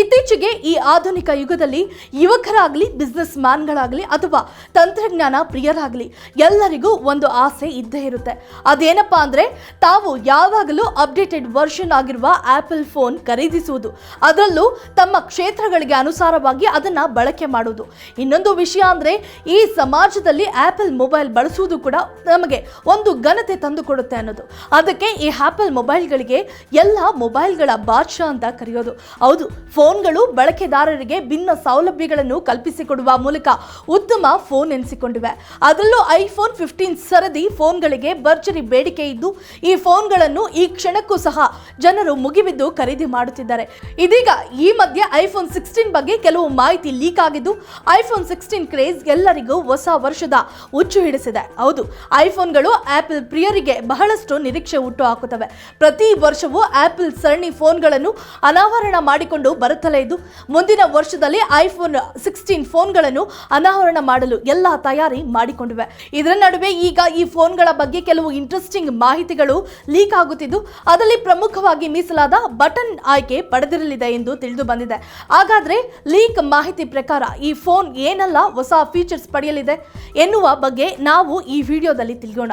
ಇತ್ತೀಚೆಗೆ ಈ ಆಧುನಿಕ ಯುಗದಲ್ಲಿ ಯುವಕರಾಗಲಿ ಬಿಸ್ನೆಸ್ ಮ್ಯಾನ್ಗಳಾಗಲಿ ಅಥವಾ ತಂತ್ರಜ್ಞಾನ ಪ್ರಿಯರಾಗಲಿ ಎಲ್ಲರಿಗೂ ಒಂದು ಆಸೆ ಇದ್ದೇ ಇರುತ್ತೆ. ಅದೇನಪ್ಪ ಅಂದರೆ ತಾವು ಯಾವಾಗಲೂ ಅಪ್ಡೇಟೆಡ್ ವರ್ಷನ್ ಆಗಿರುವ ಆ್ಯಪಲ್ ಫೋನ್ ಖರೀದಿಸುವುದು. ಅದರಲ್ಲೂ ತಮ್ಮ ಕ್ಷೇತ್ರಗಳಿಗೆ ಅನುಸಾರವಾಗಿ ಅದನ್ನು ಬಳಕೆ ಮಾಡುವುದು. ಇನ್ನೊಂದು ವಿಷಯ ಅಂದರೆ ಈ ಸಮಾಜದಲ್ಲಿ ಆ್ಯಪಲ್ ಮೊಬೈಲ್ ಬಳಸುವುದು ಕೂಡ ನಮಗೆ ಒಂದು ಘನತೆ ತಂದುಕೊಡುತ್ತೆ ಅನ್ನೋದು. ಅದಕ್ಕೆ ಈ ಆ್ಯಪಲ್ ಮೊಬೈಲ್ಗಳಿಗೆ ಎಲ್ಲ ಮೊಬೈಲ್ಗಳ ಬಾದ್ಶಾ ಅಂತ ಕರೆಯೋದು. ಹೌದು ಫೋನ್ಗಳು ಬಳಕೆದಾರರಿಗೆ ಭಿನ್ನ ಸೌಲಭ್ಯಗಳನ್ನು ಕಲ್ಪಿಸಿಕೊಡುವ ಮೂಲಕ ಉತ್ತಮ ಫೋನ್ ಎನಿಸಿಕೊಂಡಿವೆ. ಅದರಲ್ಲೂ ಐಫೋನ್ ಫಿಫ್ಟೀನ್ ಸರದಿ ಫೋನ್ಗಳಿಗೆ ಭರ್ಜರಿ ಬೇಡಿಕೆ ಇದ್ದು, ಈ ಫೋನ್ಗಳನ್ನು ಈ ಕ್ಷಣಕ್ಕೂ ಸಹ ಜನರು ಮುಗಿಬಿದ್ದು ಖರೀದಿ ಮಾಡುತ್ತಿದ್ದಾರೆ. ಇದೀಗ ಈ ಮಧ್ಯೆ ಐಫೋನ್ ಸಿಕ್ಸ್ಟೀನ್ ಬಗ್ಗೆ ಕೆಲವು ಮಾಹಿತಿ ಲೀಕ್ ಆಗಿದ್ದು, ಐಫೋನ್ ಸಿಕ್ಸ್ಟೀನ್ ಕ್ರೇಜ್ ಎಲ್ಲರಿಗೂ ಹೊಸ ವರ್ಷದ ಹುಚ್ಚು ಹಿಡಿಸಿದೆ. ಹೌದು, ಐಫೋನ್ಗಳು ಆಪಲ್ ಪ್ರಿಯರಿಗೆ ಬಹಳಷ್ಟು ನಿರೀಕ್ಷೆ ಹುಟ್ಟು ಹಾಕುತ್ತವೆ. ಪ್ರತಿ ವರ್ಷವೂ ಆಪಲ್ ಸರಣಿ ಫೋನ್ಗಳನ್ನು ಅನಾವರಣ ಮಾಡಿಕೊಂಡು ಬರುತ್ತಲೇ ಇದ್ದು, ಮುಂದಿನ ವರ್ಷದಲ್ಲಿ ಐಫೋನ್ ಸಿಕ್ಸ್ಟೀನ್ ಫೋನ್ಗಳನ್ನು ಅನಾವರಣ ಮಾಡಲು ಎಲ್ಲ ತಯಾರಿ ಮಾಡಿಕೊಂಡಿವೆ. ಇದರ ನಡುವೆ ಈಗ ಈ ಫೋನ್ಗಳ ಬಗ್ಗೆ ಕೆಲವು ಇಂಟ್ರೆಸ್ಟಿಂಗ್ ಮಾಹಿತಿಗಳು ಲೀಕ್ ಆಗುತ್ತಿದ್ದು, ಅದರಲ್ಲಿ ಪ್ರಮುಖವಾಗಿ ಮೀಸಲಾದ ಬಟನ್ ಆಯ್ಕೆ ಪಡೆದಿರಲಿದೆ ಎಂದು ತಿಳಿದು ಬಂದಿದೆ. ಹಾಗಾದ್ರೆ ಲೀಕ್ ಮಾಹಿತಿ ಪ್ರಕಾರ ಈ ಫೋನ್ ಏನೆಲ್ಲ ಹೊಸ ಫೀಚರ್ಸ್ ಪಡೆಯಲಿದೆ ಎನ್ನುವ ಬಗ್ಗೆ ನಾವು ಈ ವಿಡಿಯೋದಲ್ಲಿ ತಿಳಿಯೋಣ.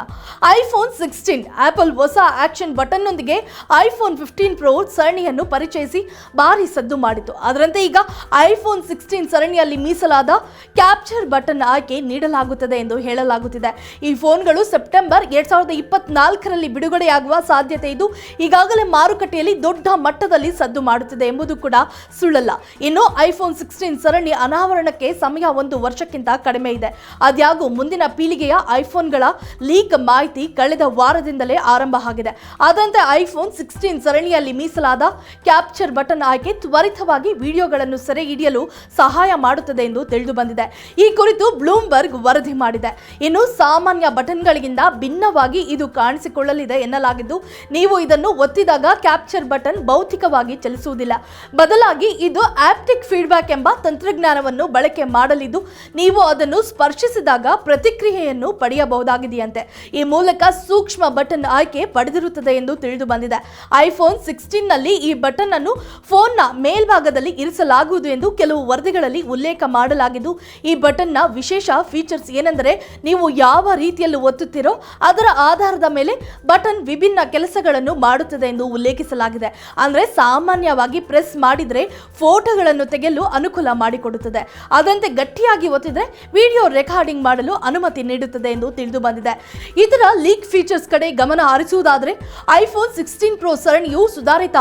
ಐಫೋನ್ ಸಿಕ್ಸ್ಟೀನ್ ಆಪಲ್ ಹೊಸ ಆಕ್ಷನ್ ಬಟನ್ನೊಂದಿಗೆ ಐಫೋನ್ ಫಿಫ್ಟೀನ್ ಪ್ರೋ ಸರಣಿಯನ್ನು ಪರಿಚಯಿಸಿ, ಭಾರಿ ಸದ್ದು ಮಾಡಿತು ಅದರಂತೆ ಈಗ ಐಫೋನ್ ಸಿಕ್ಸ್ಟೀನ್ ಸರಣಿಯಲ್ಲಿ ಮೀಸಲಾದ ಕ್ಯಾಪ್ಚರ್ ಬಟನ್ ಆಯ್ಕೆ ನೀಡಲಾಗುತ್ತದೆ ಎಂದು ಹೇಳಲಾಗುತ್ತಿದೆ. ಈ ಫೋನ್ಗಳು ಸೆಪ್ಟೆಂಬರ್ ಎರಡ್ ಸಾವಿರದ ಇಪ್ಪತ್ನಾಲ್ಕರಲ್ಲಿ ಬಿಡುಗಡೆಯಾಗುವ ಸಾಧ್ಯತೆ ಇದ್ದು ಈಗಾಗಲೇ ಮಾರುಕಟ್ಟೆಯಲ್ಲಿ ದೊಡ್ಡ ಮಟ್ಟದಲ್ಲಿ ಸದ್ದು ಮಾಡುತ್ತಿದೆ ಎಂಬುದು ಕೂಡ ಸುಳ್ಳಲ್ಲ. ಇನ್ನು ಐಫೋನ್ ಸಿಕ್ಸ್ಟೀನ್ ಸರಣಿ ಅನಾವರಣಕ್ಕೆ ಸಮಯ ಒಂದು ವರ್ಷಕ್ಕಿಂತ ಕಡಿಮೆ ಇದೆ. ಅದ್ಯಾಗೂ ಮುಂದಿನ ಪೀಳಿಗೆಯ ಐಫೋನ್ಗಳ ಲೀಕ್ ಮಾಹಿತಿ ಕಳೆದ ವಾರದಿಂದಲೇ ಆರಂಭ ಆಗಿದೆ. ಅದರಂತೆ ಐಫೋನ್ ಸಿಕ್ಸ್ಟೀನ್ ಸರಣಿಯಲ್ಲಿ ಮೀಸಲಾದ ಕ್ಯಾಪ್ಚರ್ ಬಟನ್ ಆಯ್ಕೆ ತ್ವರಿತವಾಗಿ ವಿಡಿಯೋಗಳನ್ನು ಸೆರೆ ಹಿಡಿಯಲು ಸಹಾಯ ಮಾಡುತ್ತದೆ ಎಂದು ತಿಳಿದು ಬಂದಿದೆ ಈ ಕುರಿತು ಬ್ಲೂಮ್ಬರ್ಗ್ ವರದಿ ಮಾಡಿದೆ. ಇನ್ನು ಸಾಮಾನ್ಯ ಬಟನ್ಗಳಿಗಿಂತ ಭಿನ್ನವಾಗಿ ಇದು ಕಾಣಿಸಿಕೊಳ್ಳಲಿದೆ ಎನ್ನಲಾಗಿದ್ದು, ನೀವು ಇದನ್ನು ಒತ್ತಿದಾಗ ಕ್ಯಾಪ್ಚರ್ ಬಟನ್ ಭೌತಿಕವಾಗಿ ಚಲಿಸುವುದಿಲ್ಲ. ಬದಲಾಗಿ ಇದು ಆಪ್ಟಿಕ್ ಫೀಡ್ಬ್ಯಾಕ್ ಎಂಬ ತಂತ್ರಜ್ಞಾನವನ್ನು ಬಳಕೆ ಮಾಡಲಿದ್ದು, ನೀವು ಅದನ್ನು ಸ್ಪರ್ಶಿಸಿದಾಗ ಪ್ರತಿಕ್ರಿಯೆಯನ್ನು ಪಡೆಯಬಹುದಾಗಿದೆಯಂತೆ. ಈ ಮೂಲಕ ಸೂಕ್ಷ್ಮ ಬಟನ್ ಆಯ್ಕೆ ಪಡೆದಿರುತ್ತದೆ ಎಂದು ತಿಳಿದು ಬಂದಿದೆ ಐಫೋನ್ ಸಿಕ್ಸ್ಟೀನ್ನಲ್ಲಿ ಈ ಬಟನ್ ಅನ್ನು ಫೋನ್ನ ಮೇಲ್ಭಾಗದಲ್ಲಿ ಇರಿಸಲಾಗುವುದು ಎಂದು ಕೆಲವು ವರದಿಗಳಲ್ಲಿ ಉಲ್ಲೇಖ ಮಾಡಲಾಗಿದ್ದು, ಈ ಬಟನ್ನ ವಿಶೇಷ ಫೀಚರ್ಸ್ ಏನೆಂದರೆ, ನೀವು ಯಾವ ರೀತಿಯಲ್ಲಿ ಒತ್ತುತ್ತೀರೋ ಅದರ ಆಧಾರದ ಮೇಲೆ ಬಟನ್ ವಿಭಿನ್ನ ಕೆಲಸಗಳನ್ನು ಮಾಡುತ್ತದೆ ಎಂದು ಉಲ್ಲೇಖಿಸಲಾಗಿದೆ. ಅಂದ್ರೆ ಸಾಮಾನ್ಯವಾಗಿ ಪ್ರೆಸ್ ಮಾಡಿದರೆ ಫೋಟೋಗಳನ್ನು ತೆಗೆಯಲು ಅನುಕೂಲ ಮಾಡಿಕೊಡುತ್ತದೆ. ಅದರಂತೆ ಗಟ್ಟಿಯಾಗಿ ಒತ್ತಿದ್ರೆ ವಿಡಿಯೋ ರೆಕಾರ್ಡಿಂಗ್ ಮಾಡಲು ಅನುಮತಿ ನೀಡುತ್ತದೆ ಎಂದು ತಿಳಿದು ಬಂದಿದೆ. ಇದರ ಲೀಕ್ ಫೀಚರ್ಸ್ ಕಡೆ ಗಮನ ಹರಿಸುವುದಾದರೆ, ಐಫೋನ್ ಸಿಕ್ಸ್ಟೀನ್ ಪ್ರೋ ಸರಣಿಯು ಸುಧಾರಿತ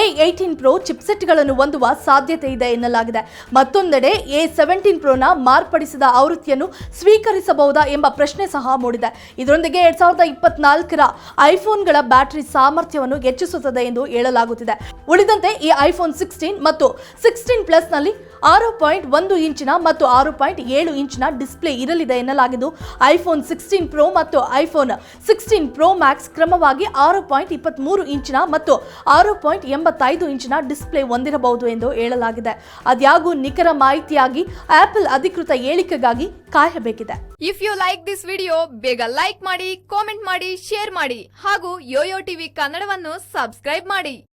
ಎ ಏಯ್ಟೀನ್ ಪ್ರೋ ಚಿಪ್ಸೆಟ್ಗಳನ್ನು ಹೊಂದುವ ಸಾಧ್ಯತೆ ಇದೆ ಎನ್ನಲಾಗಿದೆ. ಮತ್ತೊಂದೆಡೆ ಎ ಸೆವೆಂಟೀನ್ ಪ್ರೋನ ಮಾರ್ಪಡಿಸಿದ ಆವೃತ್ತಿಯನ್ನು ಸ್ವೀಕರಿಸಬಹುದಾ ಎಂಬ ಪ್ರಶ್ನೆ ಸಹ ಮೂಡಿದೆ. ಇದರೊಂದಿಗೆ ಎರಡ್ ಸಾವಿರದ ಇಪ್ಪತ್ನಾಲ್ಕರ ಐಫೋನ್ಗಳ ಬ್ಯಾಟರಿ ಸಾಮರ್ಥ್ಯವನ್ನು ಹೆಚ್ಚಿಸುತ್ತದೆ ಎಂದು ಹೇಳಲಾಗುತ್ತಿದೆ. ಉಳಿದಂತೆ ಈ ಐಫೋನ್ ಸಿಕ್ಸ್ಟೀನ್ ಮತ್ತು ಸಿಕ್ಸ್ಟೀನ್ ಪ್ಲಸ್ನಲ್ಲಿ ಆರು ಪಾಯಿಂಟ್ ಒಂದು ಇಂಚಿನ ಮತ್ತು ಆರು ಪಾಯಿಂಟ್ ಏಳು ಇಂಚಿನ ಡಿಸ್ಪ್ಲೇ ಇರಲಿದೆ ಎನ್ನಲಾಗಿದ್ದು, ಐಫೋನ್ ಸಿಕ್ಸ್ಟೀನ್ ಪ್ರೋ ಮತ್ತು ಐಫೋನ್ ಸಿಕ್ಸ್ಟೀನ್ ಪ್ರೋ ಮ್ಯಾಕ್ಸ್ ಕ್ರಮವಾಗಿ ಆರು ಪಾಯಿಂಟ್ ಇಪ್ಪತ್ತ್ಮೂರು ಇಂಚಿನ ಮತ್ತು ಆರು ಪಾಯಿಂಟ್ ಎಂಬತ್ತೈದು ಇಂಚಿನ ಡಿಸ್ಪ್ಲೇ ಹೊಂದಿರಬಹುದು. ಎಂದು ಹೇಳಲಾಗಿದೆ. ಅದ್ಯಾಗೂ ನಿಖರ ಮಾಹಿತಿಯಾಗಿ ಆಪಲ್ ಅಧಿಕೃತ ಹೇಳಿಕೆಗಾಗಿ ಕಾಯಬೇಕಿದೆ. If you like this video ಬೇಗ ಲೈಕ್ ಮಾಡಿ ಕಾಮೆಂಟ್ ಮಾಡಿ ಶೇರ್ ಮಾಡಿ ಹಾಗೂ ಯೋಯೋ ಟಿವಿ ಕನ್ನಡವನ್ನು ಸಬ್ಸ್ಕ್ರೈಬ್ ಮಾಡಿ.